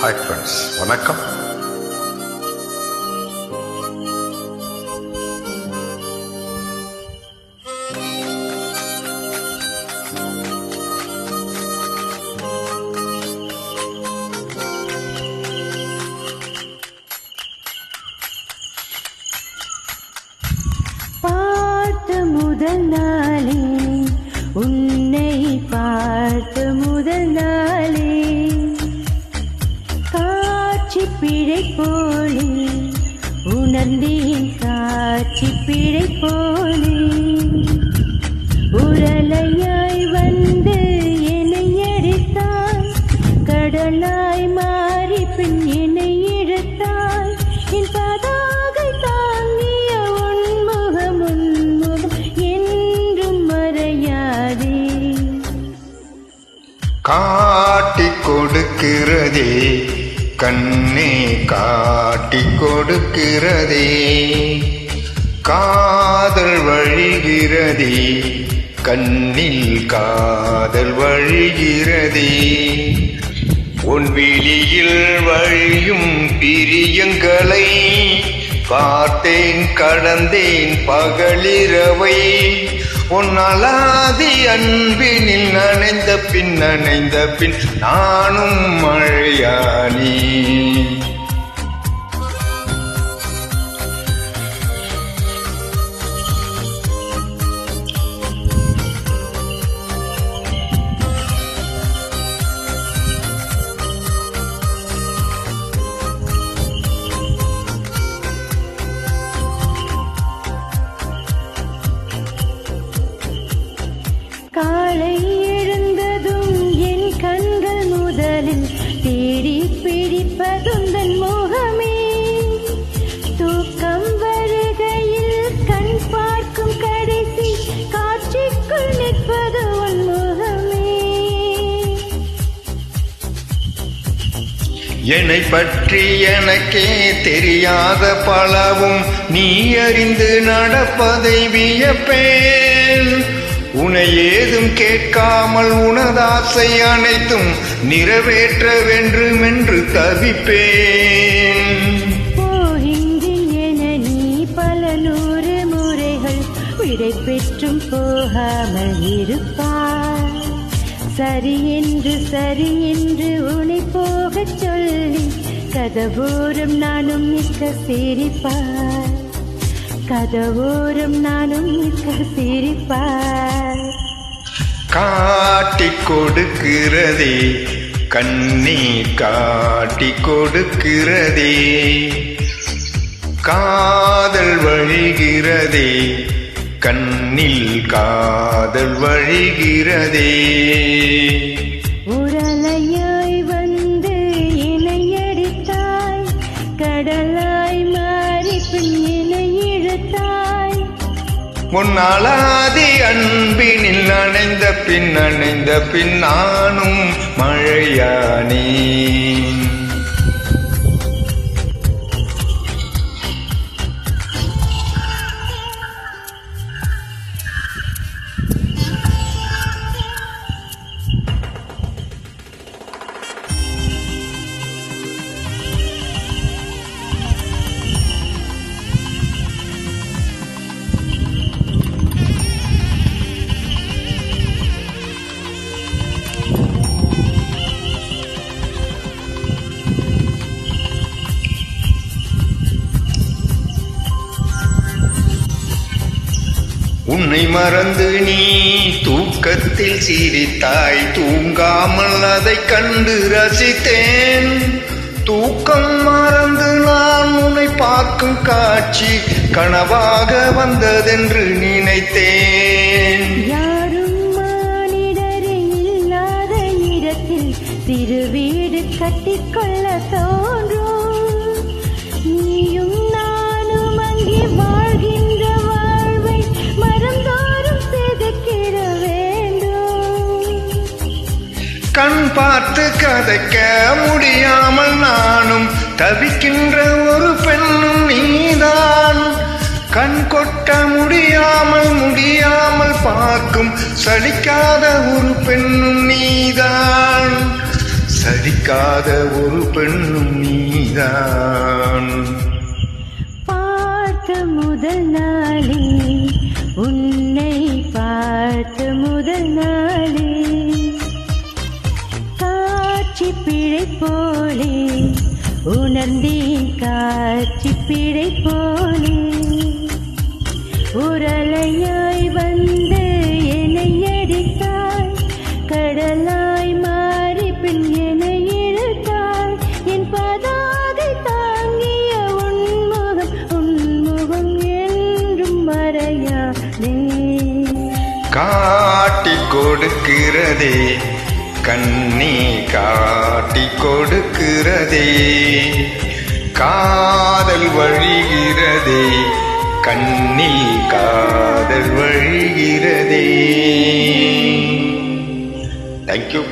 Hi friends வணக்கம். பாட்டு முதல் நாளே உன் போலே உணர்ந்தேன் காட்சி பிழை போலே. உரலையாய் வந்து என்னை எடுத்தாய் கடலாய் மாறி பின் என்னை இழுத்தாய். என் பதாக தாங்கிய உன்முகம் உன்முகம் என்றும் மறையாதே. காட்டி கொடுக்கிறதே கண்ணே காட்டி கொடுக்கிறதே. காதல் வழிகிறதே. கண்ணில் காதல் வழிகிறதே. உன் விழியில் வழியும் பிரியங்களை பார்த்தேன் கடந்தேன் பகலிரவை. உன் அலாதி அன்பினில் நனைந்த பின் நனைந்த பின் நானும் மழையானே. காலை எழுந்ததும் என் கண்கள் முதலில் தேடி பிடிப்பதுந்தன் முகமே. தூக்கம் வருகையில் கண் பார்க்கும் கடைசி காட்சிக்குள் நிற்பது உன் முகமே. என்னை பற்றி எனக்கே தெரியாத பலவும் நீ அறிந்து நடப்பதை வியப்பேன். உனை ஏதும் கேட்காமல் உனதாசை அனைத்தும் நிறைவேற்ற வேண்டுமென்று தவிப்பேன். விடை பெற்றும் போகாமல் இருப்பார் சரி என்று சரி என்று உன்னை போகச் சொல்லி கதவோரம் நானும் மிக்க சிரிப்பார் கதவோரம் நானும் நிற்க சிரிப்பார். காட்டிக் கொடுக்கிறதே கண்ணே காட்டிக் கொடுக்கிறதே. காதல் வழிகிறதே கண்ணில் காதல் வழிகிறதே. உரலையாய் பொன்னாலாதி அன்பினில் அணைந்த பின் அணைந்த பின் நானும் மழையானே உன்னை மறந்து நீ தூக்கத்தில் சிரித்தாய். தூங்காமல் அதை கண்டு ரசித்தேன். தூக்கம் மறந்து நான் உன்னை பார்க்கும் காட்சி கனவாக வந்ததென்று நினைத்தேன். யாரும் மானிடரே இல்லாத இடத்தில் திருவீடு வீடு கட்டிக்கொள்ள தோன்றும் பார்த்து கதைக்க முடியாமல் நானும் தவிக்கின்ற ஒரு பெண்ணும் நீதான். கண் கொட்ட முடியாமல் முடியாமல் பார்க்கும் சலிக்காத ஒரு பெண்ணும் நீதான். சலிக்காத ஒரு பெண்ணும் நீதான். பார்த்த முதல் நாளே உன்னை பார்த்த முதல் நாள் போலே உணர்ந்தேன் காட்சி பிழை போலே உரலையாய் வந்து என்னை அடித்தாய் கடலாய் மாறி பின் என்னை இழுத்தாய். என் பதாகை தாங்கிய உன்முகம் உன்முகம் என்றும் மறையாதே. காட்டி கொடுக்கிறதே கண்ணி காட்டி கொடுக்கிறதே. காதல் வழிகிறதே. கண்ணில் காதல் வழிகிறதே. தேங்க்யூ